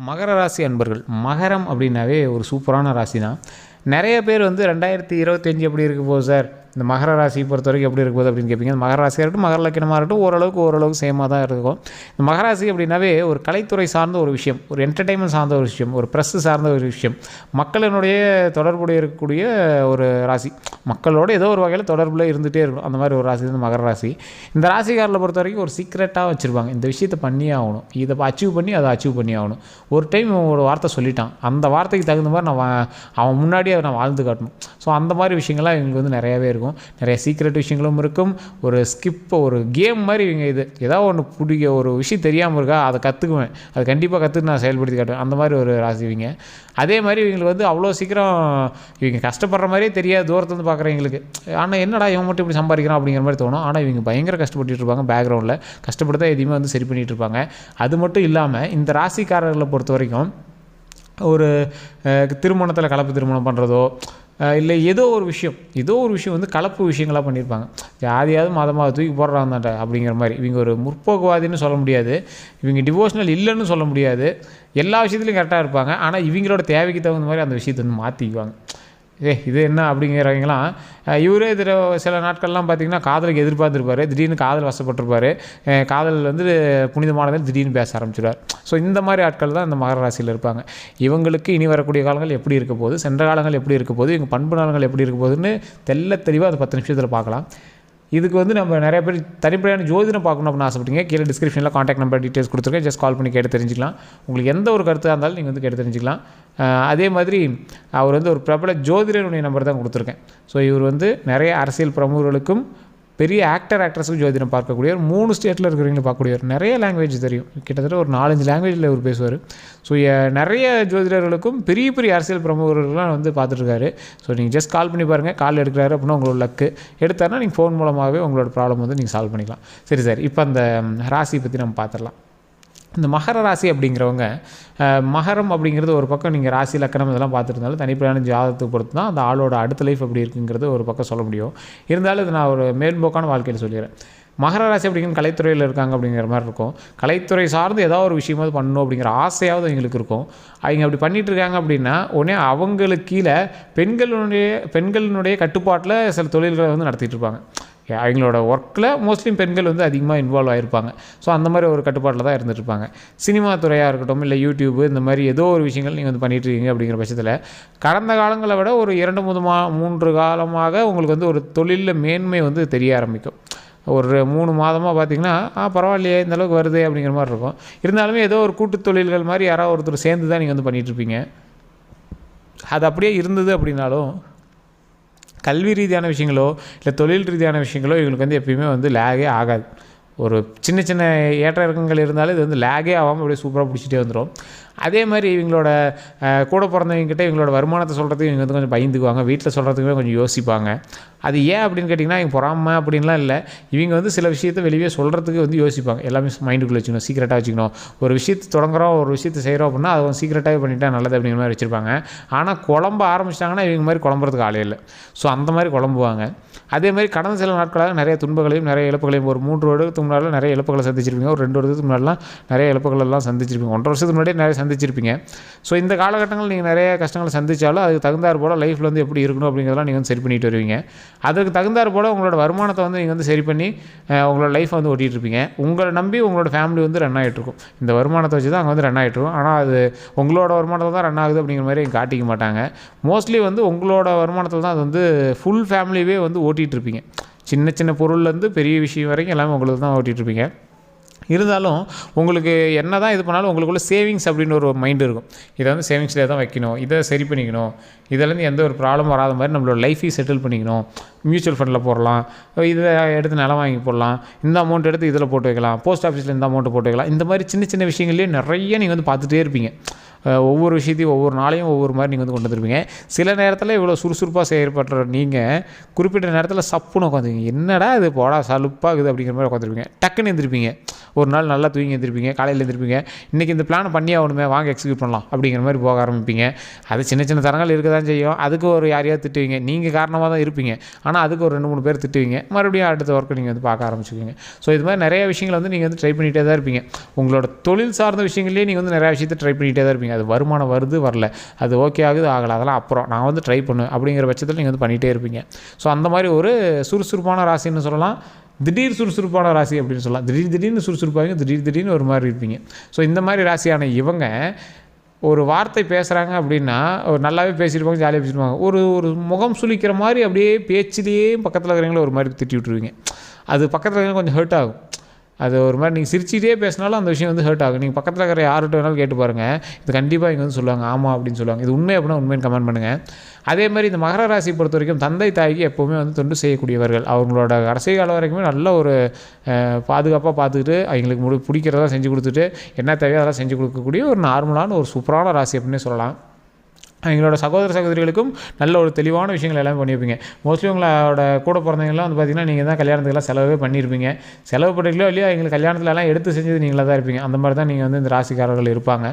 மகர ராசி அன்பர்கள் மகரம் அப்படின்னாவே ஒரு சூப்பரான ராசி தான் நிறைய பேர் வந்து ரெண்டாயிரத்தி இருபத்தஞ்சி எப்படி இருக்க போகுது சார்? இந்த மகர ராசியை பொறுத்த வரைக்கும் எப்படி இருக்குது அப்படின்னு கேட்பீங்க. மகர ராசியாக இருக்கட்டும் மகர லக்கணமாக இருக்கட்டும் ஓரளவுக்கு ஓரளவுக்கு சேமாக தான் இருக்கும். இந்த மகராசி அப்படின்னாவே ஒரு கலைத்துறை சார்ந்த ஒரு விஷயம் ஒரு என்டர்டெயின்மெண்ட் சார்ந்த ஒரு விஷயம் ஒரு ப்ரெஸ் சார்ந்த ஒரு விஷயம். மக்களினுடைய தொடர்புடைய இருக்கக்கூடிய ஒரு ராசி. மக்களோட ஏதோ ஒரு வகையில் தொடர்பில் இருந்துகிட்டே இருக்கும். அந்த மாதிரி ஒரு ராசி வந்து மகர ராசி. இந்த ராசிக்காரில் பொறுத்த வரைக்கும் ஒரு சீக்ரெட்டாக வச்சுருப்பாங்க. இந்த விஷயத்தை பண்ணியே ஆகணும். இதை அச்சீவ் பண்ணி அதை அச்சீவ் பண்ணி ஆகணும். ஒரு டைம் ஒரு வார்த்தை சொல்லிட்டான். அந்த வார்த்தைக்கு தகுந்த மாதிரி நான் அவன் முன்னாடியே நான் வாழ்ந்து காட்டணும். ஸோ அந்த மாதிரி விஷயங்கள்லாம் இவங்களுக்கு வந்து நிறையாவே இருக்கும். நிறைய சீக்ரெட் விஷயங்களும் இருக்கும். ஒரு ஸ்கிப் ஒரு கேம் மாதிரி இவங்க இது ஏதாவது ஒன்று பிடிக்க ஒரு விஷயம் தெரியாமல் இருக்கா அதை கற்றுக்குவேன் அது கண்டிப்பாக கற்றுட்டு நான் செயல்படுத்தி காட்டுவேன். அந்த மாதிரி ஒரு ராசி இவங்க. அதே மாதிரி இவங்களுக்கு வந்து அவ்வளோ சீக்கிரம் இவங்க கஷ்டப்படுற மாதிரியே தெரியாது. தூரத்துலேருந்து பார்க்குறவங்களுக்கு ஆனால் என்னடா இவன் மட்டும் இப்படி சம்பாதிக்கிறான் அப்படிங்கிற மாதிரி தோணும். ஆனால் இவங்க பயங்கர கஷ்டப்பட்டு இருப்பாங்க பேக்ரவுண்டில் கஷ்டப்பட்டு தான் எதையுமே வந்து சரி பண்ணிகிட்டு இருப்பாங்க. அது மட்டும் இல்லாமல் இந்த ராசிக்காரர்களை பொறுத்த வரைக்கும் ஒரு திருமணத்தில் கலப்பு திருமணம் பண்ணுறதோ இல்லை ஏதோ ஒரு விஷயம். ஏதோ ஒரு விஷயம் வந்து கலப்பு விஷயங்களாக பண்ணியிருப்பாங்க. ஜாதியாவது மதமாக தூக்கி போடுறாங்க அப்படிங்கிற மாதிரி. இவங்க ஒரு முற்போக்குவாதின்னு சொல்ல முடியாது. இவங்க டிவோஷனல் இல்லைன்னு சொல்ல முடியாது. எல்லா விஷயத்துலையும் கரெக்டாக இருப்பாங்க. ஆனால் இவங்களோட தேவைக்கு தகுந்த மாதிரி அந்த விஷயத்தை வந்து மாற்றிக்குவாங்க ஏ இது என்ன அப்படிங்கிறவங்களாம் இவரே இதில் சில நாட்கள்லாம் பார்த்தீங்கன்னா காதலுக்கு எதிர்பார்த்துருப்பாரு. திடீர்னு காதல் வசப்பட்டிருப்பாரு. காதல் வந்து புனிதமானதில் திடீர்னு பேச ஆரம்பிச்சிடுவார். ஸோ இந்த மாதிரி ஆட்கள் தான் இந்த மகர ராசியில் இருப்பாங்க. இவங்களுக்கு இனி வரக்கூடிய காலங்கள் எப்படி இருக்க போகுது? சென்ற காலங்கள் எப்படி இருக்க போகுது? இவங்க பண்பு நாளங்கள் எப்படி இருக்க போகுதுன்னு தெல்ல தெளிவாக அது பத்து நிமிஷத்தில் பார்க்கலாம். இதுக்கு வந்து நம்ம நிறைய பேர் தனிப்படையான ஜோதிடம் பார்க்கணும் அப்படின்னு ஆசைப்பட்டீங்க. கீழே டிஸ்கிரிப்ஷனில் காண்டாக்ட் நம்பர் டீட்டெயில்ஸ் கொடுத்துருக்கேன். ஜஸ்ட் கால் பண்ணி கேட்டு தெரிஞ்சிக்கலாம். உங்களுக்கு எந்த ஒரு கருத்தாக இருந்தாலும் நீங்கள் வந்து கேட்டு தெரிஞ்சிக்கலாம். அதே மாதிரி அவர் வந்து ஒரு பிரபல ஜோதிடனுடைய நம்பர் தான் கொடுத்துருக்கேன். ஸோ இவர் வந்து நிறைய அரசியல் பிரமுகர்களுக்கும் பெரிய ஆக்டர் ஆக்ட்ரஸுக்கு ஜோதிடம் பார்க்கக்கூடியவர் மூணு ஸ்டேட்டில் இருக்கிறவங்களும் பார்க்கக்கூடியவர் நிறைய லாங்குவேஜ் தெரியும். கிட்டத்தட்ட ஒரு நாலஞ்சு லாங்குவேஜில் அவர் பேசுவார். ஸோ நிறைய ஜோதிடர்களுக்கும் பெரிய பெரிய அரசியல் பிரமுகர்கள்லாம் வந்து பார்த்துட்ருக்காரு ஸோ நீங்கள் ஜஸ்ட் கால் பண்ணி பாருங்கள் கால் எடுக்கிறாரு அப்படின்னா உங்களோட லக்கு எடுத்தாருன்னா நீங்கள் ஃபோன் மூலமாகவே உங்களோட ப்ராப்ளம் வந்து நீங்கள் சால்வ் பண்ணிக்கலாம். சரி சார். இப்போ அந்த ராசி ராசியை பற்றி நம்ம பார்த்துடலாம். இந்த மகர ராசி அப்படிங்கிறவங்க மகரம் அப்படிங்கிறது ஒரு பக்கம் நீங்கள் ராசி லக்கணம் இதெல்லாம் பார்த்துருந்தாலும் தனிப்படையான ஜாதகத்தை பொறுத்து தான் அந்த ஆளோட அடுத்த லைஃப் எப்படி இருக்குங்கிறது ஒரு பக்கம் சொல்ல முடியும். இருந்தாலும் இது நான் ஒரு மேல்போக்கான வாழ்க்கையில் சொல்லிடுறேன். மகர ராசி அப்படிங்கிற கலைத்துறையில் இருக்காங்க அப்படிங்கிற மாதிரி இருக்கும். கலைத்துறை சார்ந்து ஏதாவது ஒரு விஷயமாவது பண்ணணும் அப்படிங்கிற ஆசையாவது எங்களுக்கு இருக்கும். அவங்க அப்படி பண்ணிட்டு இருக்காங்க அப்படின்னா உடனே அவங்களுக்கு கீழே பெண்களுடைய பெண்களினுடைய கட்டுப்பாட்டில் சில தொழில்களை வந்து நடத்திட்டு இருப்பாங்க. அவங்களோட ஒர்க்கில் மோஸ்ட்லி பெண்கள் வந்து அதிகமாக இன்வால்வ் ஆகிருப்பாங்க ஸோ அந்த மாதிரி ஒரு கட்டுப்பாட்டில் தான் இருந்துட்டு இருப்பாங்க சினிமா துறையாக இருக்கட்டும் இல்லை யூடியூப் இந்த மாதிரி ஏதோ ஒரு விஷயங்கள் நீங்கள் வந்து பண்ணிகிட்ருக்கீங்க இருக்கீங்க அப்படிங்கிற பட்சத்தில் கடந்த காலங்களை விட ஒரு இரண்டு மூணு மா மூன்று காலமாக உங்களுக்கு வந்து ஒரு தொழிலில் மேன்மை வந்து தெரிய ஆரம்பிக்கும். ஒரு மூணு மாதமாக பார்த்தீங்கன்னா ஆ பரவாயில்லையே இந்த அளவுக்கு வருது அப்படிங்கிற மாதிரி இருக்கும். இருந்தாலுமே ஏதோ ஒரு கூட்டுத் தொழில்கள் மாதிரி யாராவது ஒருத்தர் சேர்ந்து தான் நீங்கள் வந்து பண்ணிகிட்ருப்பீங்க அது அப்படியே இருந்தது அப்படின்னாலும் கல்வி ரீதியான விஷயங்களோ இல்லை தொழில் ரீதியான விஷயங்களோ இவங்களுக்கு வந்து எப்பயுமே வந்து லேகே ஆகாது. ஒரு சின்ன சின்ன ஏற்ற இறக்கங்கள் இருந்தாலும் இது வந்து லேகே ஆகாமல் அப்படியே சூப்பராக பிடிச்சிட்டே வந்துடும் அதே மாதிரி இவங்களோட கூட பிறந்தவங்ககிட்ட இவங்களோட வருமானத்தை சொல்கிறதுக்கு இவங்க வந்து கொஞ்சம் பயந்துக்குவாங்க. வீட்டில் சொல்கிறதுக்குமே கொஞ்சம் யோசிப்பாங்க. அது ஏன் அப்படின்னு கேட்டிங்கன்னா இவங்க பொறாம அப்படின்லாம் இல்லை. இவங்க வந்து சில விஷயத்தை வெளியே சொல்கிறதுக்கு வந்து யோசிப்பாங்க. எல்லாமே மைண்டுக்குள்ளே வச்சுக்கணும் சீக்கிரட்டாக வச்சுக்கணும். ஒரு விஷயத்தை தொடங்குறோம் ஒரு விஷயத்தை செய்கிறோம் அப்படின்னா அதை சீக்கிரட்டாகவே பண்ணிட்டா நல்லது அப்படிங்கிற மாதிரி வச்சுருப்பாங்க. ஆனால் குழம்ப ஆரம்பிச்சிட்டாங்கன்னா இவங்க மாதிரி குழம்புறதுக்கு ஆளே இல்லை. ஸோ அந்த மாதிரி குழம்புவாங்க. அதே மாதிரி கடந்த சில நாட்களாக நிறைய துன்பங்களையும் நிறைய இழப்புகளையும் ஒரு மூன்று வருடத்துக்கு முன்னாடி நிறைய இழப்புகளை சந்திச்சிருப்பீங்க. ஒரு ரெண்டு வருஷத்துக்கு முன்னாடிலாம் நிறைய இழப்புகள் எல்லாம் சந்திச்சிருப்பீங்க. ஒன்றரை வருஷத்துக்கு முன்னாடியே நிறைய சந்திச்சிருப்பீங்க. ஸோ இந்த காலகட்டங்கள் நீங்கள் நிறைய கஷ்டங்களை சந்திச்சாலும் அதுக்கு தகுந்தார் போல் லைஃப்பில் வந்து எப்படி இருக்கணும் அப்படிங்கிறதெல்லாம் நீங்கள் வந்து சரி பண்ணிட்டு வருவீங்க. அதுக்கு தகுந்தார் போல் உங்களோட வருமானத்தை வந்து நீங்கள் வந்து சரி பண்ணி உங்களோட லைஃப்பை வந்து ஓட்டிகிட்டு இருப்பீங்க உங்களை நம்பி உங்களோட ஃபேமிலி வந்து ரன் ஆகிட்டு இருக்கும். இந்த வருமானத்தை வச்சு தான் அங்கே வந்து ரன் ஆகிட்டு இருக்கும். ஆனால் அது உங்களோட வருமானத்தில் தான் ரன் ஆகுது அப்படிங்கிற மாதிரி காட்டிக்க மாட்டாங்க. மோஸ்ட்லி வந்து உங்களோட வருமானத்தில் தான் அது வந்து ஃபுல் ஃபேமிலியவே வந்து ஓட்டிகிட்டு இருப்பீங்க சின்ன சின்ன பொருள்லேருந்து பெரிய விஷயம் வரைக்கும் எல்லாமே உங்களுக்கு தான் ஓட்டிகிட்டு இருப்பீங்க இருந்தாலும் உங்களுக்கு என்ன தான் இது பண்ணாலும் உங்களுக்குள்ள சேவிங்ஸ் அப்படின்னு ஒரு மைண்ட் இருக்கும். இதை வந்து சேவிங்ஸில் தான் வைக்கணும். இதை சரி பண்ணிக்கணும். இதுலேருந்து எந்த ஒரு ப்ராப்ளம் வராத மாதிரி நம்மளோட லைஃபையும் செட்டில் பண்ணிக்கணும். மியூச்சுவல் ஃபண்டில் போடலாம். இதை எடுத்து நிலம் வாங்கி போடலாம். இந்த அமௌண்ட் எடுத்து இதில் போட்டு வைக்கலாம். போஸ்ட் ஆஃபீஸில் இந்த அமௌண்ட்டு போட்டு வைக்கலாம். இந்த மாதிரி சின்ன சின்ன விஷயங்கள்லேயே நிறைய நீங்கள் வந்து பார்த்துட்டே இருப்பீங்க. ஒவ்வொரு விஷயத்தையும் ஒவ்வொரு நாளையும் ஒவ்வொரு மாதிரி நீங்கள் வந்து கொண்டு வந்துருப்பீங்க சில நேரத்தில் இவ்வளோ சுறுசுறுப்பாக செயற்படுற நீங்கள் குறிப்பிட்ட நேரத்தில் சப்புன்னு உட்காந்துருங்க என்னடா இது? போடா சலுப்பாகுது அப்படிங்கிற மாதிரி உட்காந்துருப்பீங்க டக்குன்னு எந்திருப்பீங்க. ஒரு நாள் நல்லா தூங்கி எழுந்திருப்பீங்க காலையில் எழுந்திருப்பீங்க இன்றைக்கி இந்த பிளான் பண்ணி ஆகணுமே வாங்க எக்ஸிக்யூட் பண்ணலாம் அப்படிங்கிற மாதிரி போக ஆரம்பிப்பீங்க. அது சின்ன சின்ன தரங்கள் இருக்க தான் செய்யும். அதுக்கு ஒரு யாரையாவது திட்டுவீங்க. நீங்கள் காரணமாக தான் இருப்பீங்க. ஆனால் அதுக்கு ஒரு ரெண்டு மூணு பேர் திட்டுவீங்க. மறுபடியும் அடுத்த ஒர்க்கை நீங்கள் வந்து பார்க்க ஆரம்பிச்சுக்குவீங்க. ஸோ இது மாதிரி நிறைய விஷயங்களை வந்து நீங்கள் வந்து ட்ரை பண்ணிகிட்டே தான் இருப்பீங்க. உங்களோட தொழில் சார்ந்த விஷயங்கள்லேயே நீங்கள் வந்து நிறையா விஷயத்தை ட்ரை பண்ணிகிட்டே தான் இருப்பீங்க. அது வருமானம் வருது வரல. அது ஓகே ஆகுது ஆகலை. அதெல்லாம் அப்புறம் நான் வந்து ட்ரை பண்ணுவேன். அப்படிங்கிற பட்சத்தில் நீங்கள் வந்து பண்ணிகிட்டே இருப்பீங்க. ஸோ அந்த மாதிரி ஒரு சுறுசுறுப்பான ராசின்னு சொல்லலாம். திடீர் சுறுசுறுப்பான ராசி அப்படின்னு சொல்லலாம். திடீர் திடீர்னு சுறுசுறுப்பாங்க திடீர் திடீர்னு ஒரு மாதிரி இருப்பீங்க. ஸோ இந்த மாதிரி ராசியான இவங்க ஒரு வார்த்தை பேசுகிறாங்க அப்படின்னா ஒரு நல்லாவே பேசியிருப்பாங்க ஜாலியாக பேசியிருப்பாங்க ஒரு ஒரு முகம் சுளிக்கிற மாதிரி அப்படியே பேச்சிலேயே பக்கத்தில் இருக்கிறவங்கள ஒரு மாதிரி திட்டி விட்டுருவீங்க. அது பக்கத்தில் இருக்கிறவங்க கொஞ்சம் ஹர்ட் ஆகும். அது ஒரு மாதிரி நீங்கள் சிரிச்சிட்டே பேசினாலும் அந்த விஷயம் வந்து ஹர்ட் ஆகும். நீங்கள் பக்கத்தில் இருக்கிற யார்கிட்ட வேணாலும் கேட்டு பாருங்கள் இது கண்டிப்பாக இங்கே வந்து சொல்லுவாங்க ஆமாம் அப்படின்னு சொல்லுவாங்க. இது உண்மை அப்படின்னா உண்மைன்னு கமெண்ட் பண்ணுங்கள் அதே மாதிரி இந்த மகர ராசி பொறுத்த வரைக்கும் தந்தை தாய்க்கு எப்போவுமே வந்து தொண்டு செய்யக்கூடியவர்கள். அவங்களோட கடைசி காலம் வரைக்குமே நல்ல ஒரு பாதுகாப்பாக பார்த்துக்கிட்டு அவங்களுக்கு முடி பிடிக்கிறதா செஞ்சு கொடுத்துட்டு என்ன தேவையோ அதெல்லாம் செஞ்சு கொடுக்கக்கூடிய ஒரு நார்மலான ஒரு சூப்பரான ராசி அப்படின்னே சொல்லலாம். எங்களோட சகோதர சகோதரிகளுக்கும் நல்ல ஒரு தெளிவான விஷயங்கள் எல்லாமே பண்ணியிருப்பீங்க. மோஸ்ட்லி உங்களோட கூட பிறந்தவங்களாம் வந்து பார்த்தீங்கன்னா நீங்கள் தான் கல்யாணத்துக்கெல்லாம் செலவே பண்ணியிருப்பீங்க. செலவு பண்ணுறீங்களோ இல்லையோ எங்களுக்கு கல்யாணத்துலலாம் எடுத்து செஞ்சது நீங்களாக தான் இருப்பீங்க. அந்த மாதிரி தான் நீங்கள் வந்து இந்த ராசிக்காரர்கள் இருப்பாங்க.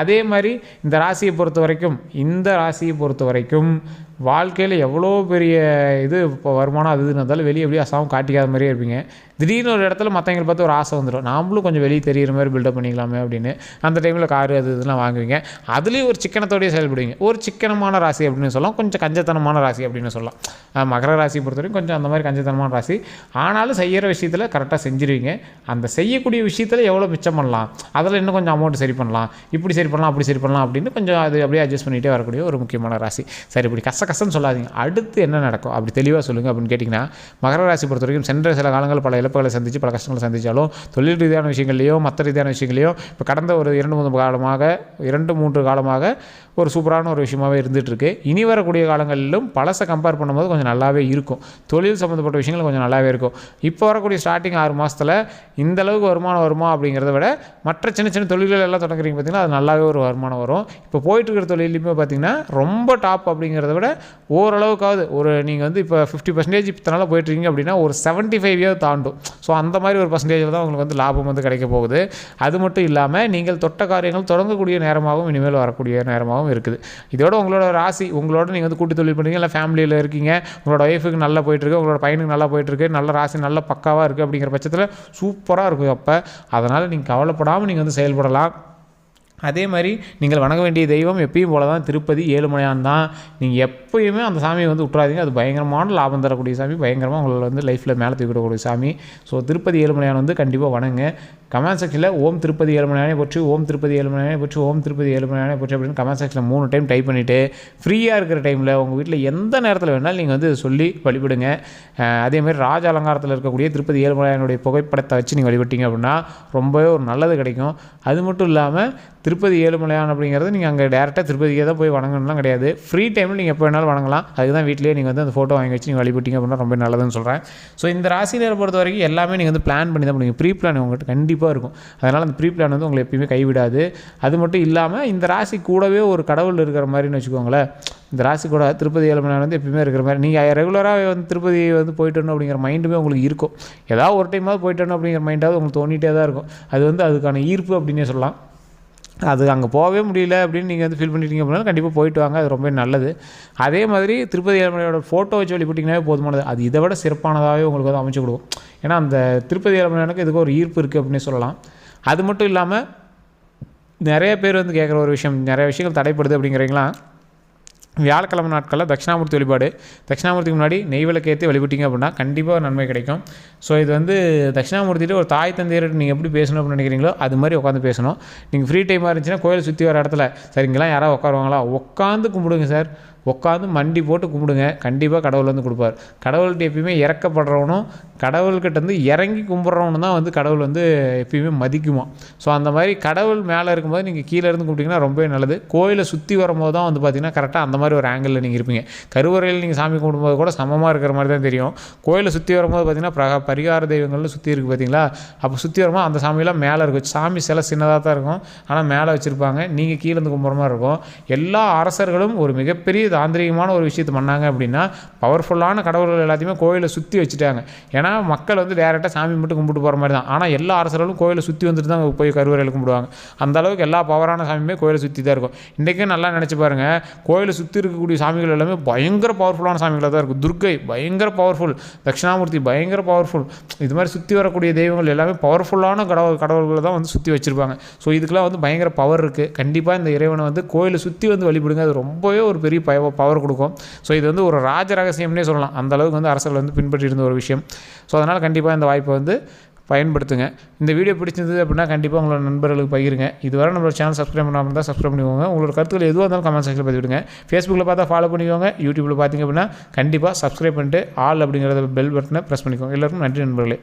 அதே மாதிரி இந்த ராசியை பொறுத்த வரைக்கும் இந்த ராசியை பொறுத்த வரைக்கும் வாழ்க்கையில் எவ்வளோ பெரிய இது இப்போ வருமானம் அது இதுன்னு இருந்தாலும் வெளியே எப்படியும் அசாமம் காட்டிக்காத மாதிரியே இருப்பீங்க. திடீர்னு ஒரு இடத்துல மற்றவங்களை பார்த்து ஒரு ஆசை வந்துடும். நாமளும் கொஞ்சம் வெளியே தெரியிற மாதிரி பில்டப் பண்ணிக்கலாமே அப்படின்னு அந்த டைமில் காரு அது இதெல்லாம் வாங்குவீங்க. அதுலேயும் ஒரு சிக்கனத்தோடய செயல்படுவீங்க. ஒரு சிக்கனமான ராசி அப்படின்னு சொல்லலாம். கொஞ்சம் கஞ்சத்தனமான ராசி அப்படின்னு சொல்லலாம். மகர ராசி பொறுத்த வரைக்கும் கொஞ்சம் அந்த மாதிரி கஞ்சத்தனமான ராசி. ஆனாலும் செய்கிற விஷயத்தில் கரெக்டாக செஞ்சிருவீங்க. அந்த செய்யக்கூடிய விஷயத்தில் எவ்வளோ மிச்சம் பண்ணலாம்? அதில் இன்னும் கொஞ்சம் அமௌண்ட் சரி பண்ணலாம். இப்படி சரி பண்ணலாம் அப்படி சரி பண்ணலாம் அப்படின்னு கொஞ்சம் அது அப்படியே அட்ஜஸ்ட் பண்ணிகிட்டே வரக்கூடிய ஒரு முக்கியமான ராசி. சரி இப்படி கச கசன்னு சொல்லாதீங்க. அடுத்து என்ன நடக்கும்? அப்படி தெளிவாக சொல்லுங்கள் அப்படின்னு கேட்டிங்கன்னா மகர ராசி பொறுத்த வரைக்கும் சென்ற சில காலங்கள் பல இழப்புகளை சந்தித்து பல கஷ்டங்களை சந்தித்தாலும் தொழில் ரீதியான விஷயங்கள்லையோ மற்ற ரீதியான விஷயங்களையோ இப்போ கடந்த ஒரு இரண்டு மூணு காலமாக இரண்டு மூன்று காலமாக ஒரு சூப்பரான ஒரு விஷயமாவே இருந்துகிட்ருக்கு இனி வரக்கூடிய காலங்களிலும் பழசை கம்பேர் பண்ணும்போது கொஞ்சம் நல்லாவே இருக்கும். தொழில் சம்மந்தப்பட்ட விஷயங்கள் கொஞ்சம் நல்லாவே இருக்கும். இப்போ வரக்கூடிய ஸ்டார்டிங் ஆறு மாதத்தில் இந்த அளவுக்கு வருமானம் வருமா அப்படிங்கிறத விட மற்ற சின்ன சின்ன தொழில்கள் எல்லாம் தொடங்குறீங்க பார்த்தீங்கன்னா அது நல்லாவே ஒரு வருமானம் வரும். இப்போ போயிட்டு இருக்கிற தொழிலையுமே பார்த்தீங்கன்னா ரொம்ப டாப் அப்படிங்கிறத விட ஓரளவுக்காவது ஒரு நீங்கள் வந்து இப்போ ஃபிஃப்டி பர்சன்டேஜ் இத்தனால போயிட்டுருக்கீங்க அப்படின்னா ஒரு செவன்ட்டி ஃபைவ் தாண்டும். ஸோ அந்த மாதிரி ஒரு பர்சன்டேஜில் தான் உங்களுக்கு வந்து லாபம் வந்து கிடைக்க போகுது. அது மட்டும் இல்லாமல் நீங்கள் தொட்ட காரியங்கள் தொடங்கக்கூடிய நேரமாகவும் இனிமேல் வரக்கூடிய நேரமாகவும் இருக்குது. இதோட உங்களோட ராசி உங்களோட நீங்கள் வந்து கூட்டு தொழில் பண்ணுறீங்க இல்லை ஃபேமிலியில் இருக்கீங்க உங்களோட ஒய்ஃபுக்கு நல்லா போயிட்டுருக்கு உங்களோட பையனுக்கு நல்லா போயிட்டுருக்கு நல்ல ராசி நல்ல பக்காவாக இருக்குது அப்படிங்கிற பட்சத்தில் சூப்பராக இருக்கும் அப்போ. அதனால் நீங்கள் கவலைப்படாமல் நீங்கள் வந்து செயல்படலாம். அதே மாதிரி நீங்கள் வணங்க வேண்டிய தெய்வம் எப்பயும் போல தான் திருப்பதி ஏழுமலையான் தான். நீங்கள் எப்பயுமே அந்த சாமியை வந்து விட்றாதீங்க அது பயங்கரமான லாபம் தரக்கூடிய சாமி. பயங்கரமாக உங்களை வந்து லைஃப்பில் மேலே தூக்கிடக்கூடிய சாமி. ஸோ திருப்பதி ஏழுமலையான் வந்து கண்டிப்பாக வணங்க. கமெண்ட் செக்ஷனில் ஓம் திருப்பதி ஏழுமலையானே போச்சு ஓம் திருப்பதி ஏழுமலையானே போச்சு ஓம் திருப்பதி ஏழுமலையானே போச்சு அப்படின்னு கமெண்ட் செக்ஷனில் மூணு டைம் டைப் பண்ணிவிட்டு ஃப்ரீயாக இருக்கிற டைமில் உங்கள் வீட்டில் எந்த நேரத்தில் வேணாலும் நீங்கள் வந்து சொல்லி வழிபடுங்க. அதேமாதிரி அதே மாதிரி ராஜ அலங்காரத்தில் இருக்கக்கூடிய திருப்பதி ஏழுமலையானுடைய புகைப்படத்தை வச்சு நீங்கள் வழிபட்டீங்க அப்படின்னா ரொம்பவே ஒரு நல்லது கிடைக்கும். அது மட்டும் இல்லாமல் திருப்பதி ஏழுமலையான் அப்படிங்கிறது நீங்கள் அங்கே டேரெக்டாக திருப்பதிக்கே தான் போய் வணங்கணும்லாம் கிடையாது. ஃப்ரீ டைமில் நீங்கள் எப்போ வேணாலும் வணங்கலாம். அதுக்கு தான் வீட்டிலேயே நீங்கள் வந்து அந்த ஃபோட்டோ வாங்கி வச்சு நீங்கள் வழிபட்டீங்க அப்படின்னா ரொம்ப நல்லதுன்னு சொல்கிறேன் ஸோ இந்த ராசினியரை பொறுத்த வரைக்கும் எல்லாமே நீங்கள் வந்து பிளான் பண்ணி தான் பண்ணுவீங்க ப்ரீ பிளான் உங்கள்கிட்ட கண்டிப்பாக இருக்கும். அதனால் அந்த ப்ரீ பிளான் வந்து உங்களை எப்பயுமே கைவிடாது. அது மட்டும் இல்லாமல் இந்த ராசி கூடவே ஒரு கடவுள் இருக்கிற மாதிரின்னு வச்சுக்கோங்களேன். இந்த ராசி கூட திருப்பதி ஏழுமலையான் வந்து எப்பயுமே இருக்கிற மாதிரி. நீங்கள் ரெகுலராக வந்து திருப்பதி வந்து போயிட்டு வரணும் அப்படிங்கிற மைண்டுமே உங்களுக்கு இருக்கும். ஏதாவது ஒரு டைமாவது போயிட்டு வரணும் அப்படிங்கிற மைண்டாவது உங்களுக்கு தோண்டிகிட்டே தான் இருக்கும். அது வந்து அதுக்கான ஈர்ப்பு அப்படின்னே சொல்லலாம். அது அங்கே போகவே முடியல அப்படின்னு நீங்கள் வந்து ஃபீல் பண்ணிட்டீங்க அப்படின்னா கண்டிப்பாக போயிட்டு வாங்க. அது ரொம்ப நல்லது. அதே மாதிரி திருப்பதி ஏழுமலையோட ஃபோட்டோ வச்சு வழிபட்டிங்கனாவே போதுமானது. அது இதை விட சிறப்பானதாகவே உங்களுக்கு வந்து அமைச்சு கொடுக்கும். ஏன்னா அந்த திருப்பதி ஏழுமலையானுக்கு இதுக்கு ஒரு ஈர்ப்பு இருக்குது அப்படின்னு சொல்லலாம். அது மட்டும் இல்லாமல் நிறைய பேர் வந்து கேட்குற ஒரு விஷயம் நிறைய விஷயங்கள் தடைப்படுது அப்படிங்கிறீங்களா? வியாழக்கிழமை நாட்களில் தட்சிணாமூர்த்தி வழிபாடு. தட்சிணாமூர்த்திக்கு முன்னாடி நெய் விளக்கேற்றி வழிபட்டிங்க அப்படின்னா கண்டிப்பாக நன்மை கிடைக்கும். ஸோ இது வந்து தட்சிணாமூர்த்திட்டு ஒரு தாய் தந்தையர் நீங்கள் எப்படி பேசணும் அப்படின்னு நினைக்கிறீங்களோ அது மாதிரி உட்காந்து பேசணும். நீங்கள் ஃப்ரீ டைமாக இருந்துச்சுன்னா கோயில் சுற்றி வர இடத்துல சரிங்களா யாராவது உட்காருவாங்களா? உட்காந்து கும்பிடுங்க சார். உட்காந்து மண்டி போட்டு கும்பிடுங்க. கண்டிப்பாக கடவுள் வந்து கொடுப்பார். கடவுள்கிட்ட எப்பயுமே இறக்கப்படுறவனும் கடவுள்கிட்ட வந்து இறங்கி கும்பிட்றவனும் தான் வந்து கடவுள் வந்து எப்பயுமே மதிக்குமா ஸோ அந்த மாதிரி கடவுள் மேலே இருக்கும்போது நீங்கள் கீழே இருந்து கும்பிட்டிங்கன்னா ரொம்பவே நல்லது. கோயிலை சுற்றி வரும்போது தான் வந்து பார்த்திங்கன்னா கரெக்டாக அந்த மாதிரி ஒரு ஆங்கிளில் நீங்கள் இருப்பீங்க. கருவறையில் நீங்கள் சாமி கும்பிடும்போது கூட சமமாக இருக்கிற மாதிரி தான் தெரியும். கோயிலை சுற்றி வரும்போது பார்த்திங்கன்னா பிரக பரிகார தெய்வங்கள்னு சுற்றி இருக்குது பார்த்தீங்களா அப்போ சுற்றி வரும்போது அந்த சாமியெல்லாம் மேலே இருக்கும். சாமி சிலை சின்னதாக தான் இருக்கும். ஆனால் மேலே வச்சுருப்பாங்க. நீங்கள் கீழேருந்து கும்பிட்ற மாதிரி இருக்கும். எல்லா அரசர்களும் ஒரு மிகப்பெரிய தாந்திரிகமான ஒரு விஷயத்தை பண்ணாங்க அப்படின்னா பவர்ஃபுல்லான கடவுள்கள் எல்லாத்தையுமே கோயிலை சுற்றி வச்சுட்டாங்க. ஏன்னா மக்கள் வந்து டேரெக்டாக சாமி மட்டும் கும்பிட்டு போகிற மாதிரி தான். ஆனால் எல்லா அரசர்களும் கோயிலை சுற்றி வந்துட்டு தான் போய் கருவறையில் கும்பிடுவாங்க. அந்த அளவுக்கு எல்லா பவரான சாமியுமே கோயிலை சுற்றி தான் இருக்கும். இன்றைக்கும் நல்லா நினச்சி பாருங்கள் கோயிலை சுற்றி இருக்கக்கூடிய சாமிகள் எல்லாமே பயங்கர பவர்ஃபுல்லான சாமிகளாக தான் இருக்கும். துர்க்கை பயங்கர பவர்ஃபுல் தட்சிணாமூர்த்தி பயங்கர பவர்ஃபுல் இது மாதிரி சுற்றி வரக்கூடிய தெய்வங்கள் எல்லாமே பவர்ஃபுல்லான கடவுள் கடவுள்களை தான் வந்து சுற்றி வச்சுருப்பாங்க. ஸோ இதுக்கெல்லாம் வந்து பயங்கர பவர் இருக்குது கண்டிப்பாக இந்த இறைவனை வந்து கோயிலை சுற்றி வந்து வழிபடுங்க. அது ரொம்பவே ஒரு பெரிய பவர் கொடுக்கும். ஸோ இது வந்து ஒரு ராஜ ரகசியம்னே சொல்லலாம். அந்த அளவுக்கு வந்து அரசர்கள் வந்து பின்பற்றி இருந்த ஒரு விஷயம். ஸோ அதனால் கண்டிப்பாக இந்த வாய்ப்பை வந்து பயன்படுத்துங்க. இந்த வீடியோ பிடிச்சிருந்தது அப்படின்னா கண்டிப்பாக உங்களோட நண்பர்களுக்கு பகிருங்க. இதுவரை நம்மளோட சேனல் சப்ஸ்கிரைப் பண்ணாமல் இருந்தால் சப்ஸ்கிரைப் பண்ணிக்கோங்க. உங்களோட கருத்துக்கள் எதுவாக இருந்தாலும் கமெண்ட் செக்ஷனில் பதிவிடுங்க. ஃபேஸ்புக்கில் பார்த்தா ஃபாலோ பண்ணிக்கோங்க. யூடியூப்பில் பார்த்தீங்க அப்படின்னா கண்டிப்பாக சப்ஸ்கிரைப் பண்ணிட்டு ஆல் அப்படிங்கிறத பெல் பட்டனை ப்ரெஸ் பண்ணிக்கோங்க. எல்லாருக்கும் நன்றி நண்பர்களே.